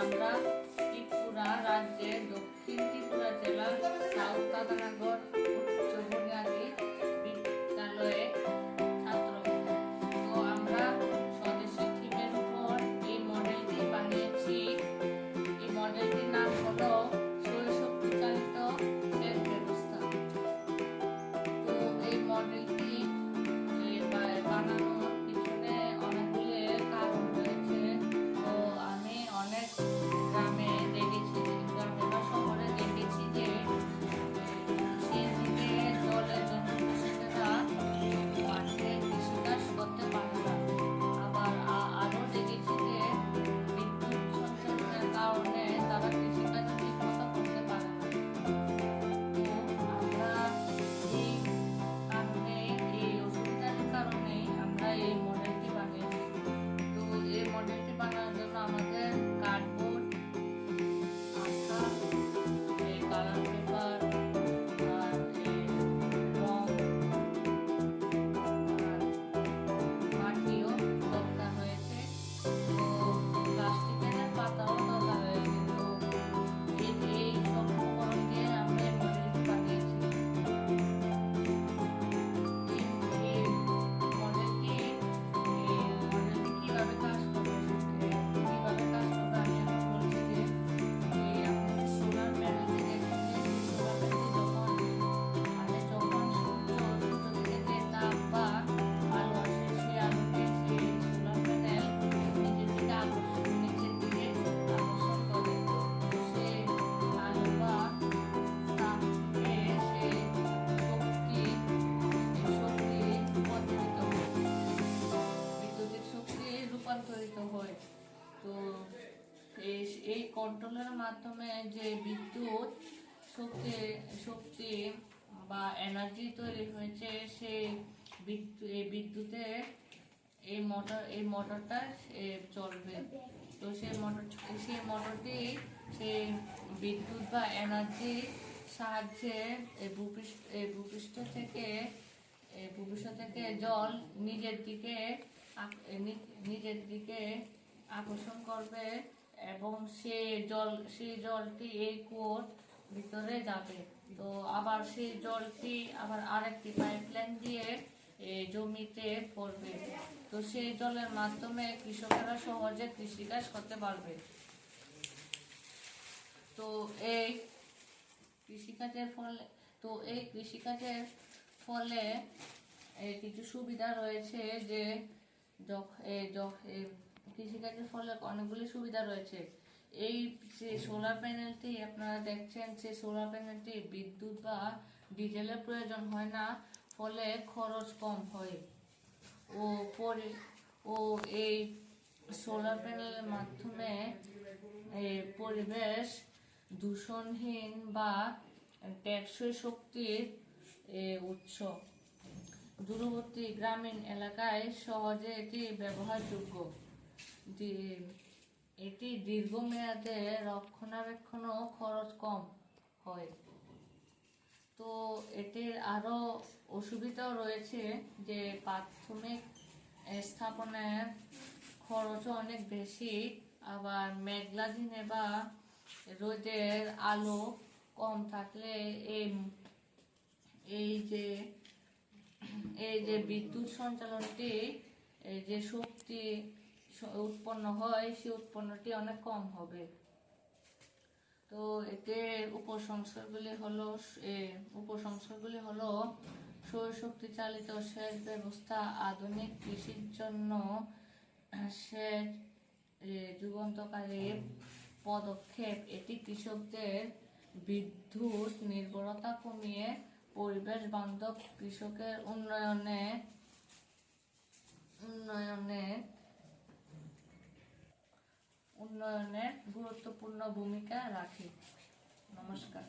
আমরা ত্রিপুরা রাজ্যের দক্ষিণ ত্রিপুরা জেলার সাউথ কাদানাগর এই কন্ট্রোলের মাধ্যমে যে বিদ্যুৎ শক্তি শক্তি বা এনার্জি তৈরি হয়েছে সেই বিদ্যুতে এই মোটর এই মোটরটা চলবে। তো সেই মোটর সেই মোটরটি সেই বিদ্যুৎ বা এনার্জি সাহায্যে ভূপৃষ্ঠ এই ভূপৃষ্ঠ থেকে ভূপৃষ্ঠ থেকে জল নিজের দিকে নিজের দিকে আকর্ষণ করবে। এবং সে জল সেই জলটি এই কুয়োর ভিতরে যাবে। তো আবার সেই জলটি আবার আরেকটি পাইপলাইন দিয়ে জমিতে পড়বে। তো সেই জলের মাধ্যমে কৃষকেরা সহজে কৃষিকাজ করতে পারবে। তো এই কৃষিকাজের ফলে, তো এই কৃষিকাজের ফলে কিছু সুবিধা রয়েছে যে কৃষিকাজের ফলে অনেকগুলি সুবিধা রয়েছে। এই যে সোলার প্যানেলটি আপনারা দেখছেন যে সোলার প্যানেলটি বিদ্যুৎ বা ডিজেলের প্রয়োজন হয় না, ফলে খরচ কম হয়। ও পরি, ও এই সোলার প্যানেলের মাধ্যমে পরিবেশ দূষণহীন বা টেকসই শক্তির উৎস। দূরবর্তী গ্রামীণ এলাকায় সহজে এটি ব্যবহারযোগ্য। এটি দীর্ঘমেয়াদে রক্ষণাবেক্ষণও খরচ কম হয়। তো এটির আরও অসুবিধাও রয়েছে যে প্রাথমিক স্থাপনের খরচও অনেক বেশি, আবার মেঘলা দিনে বা রোদের আলো কম থাকলে এই এই যে এই যে বিদ্যুৎ সঞ্চালনটি, এই যে শক্তি উৎপন্ন হয় সেই উৎপন্নটি অনেক কম হবে। তো এতে উপসংস্কারগুলি হলো এ, উপসংস্কারগুলি হলো সৌরশক্তি চালিত সেচ ব্যবস্থা আধুনিক কৃষির জন্য সেচ যুগান্তকারী পদক্ষেপ। এটি কৃষকদের বিদ্যুৎ নির্ভরতা কমিয়ে পরিবেশ বান্ধব কৃষকের উন্নয়নে উন্নয়নে উন্নয়নে গুরুত্বপূর্ণ ভূমিকা রাখে। নমস্কার।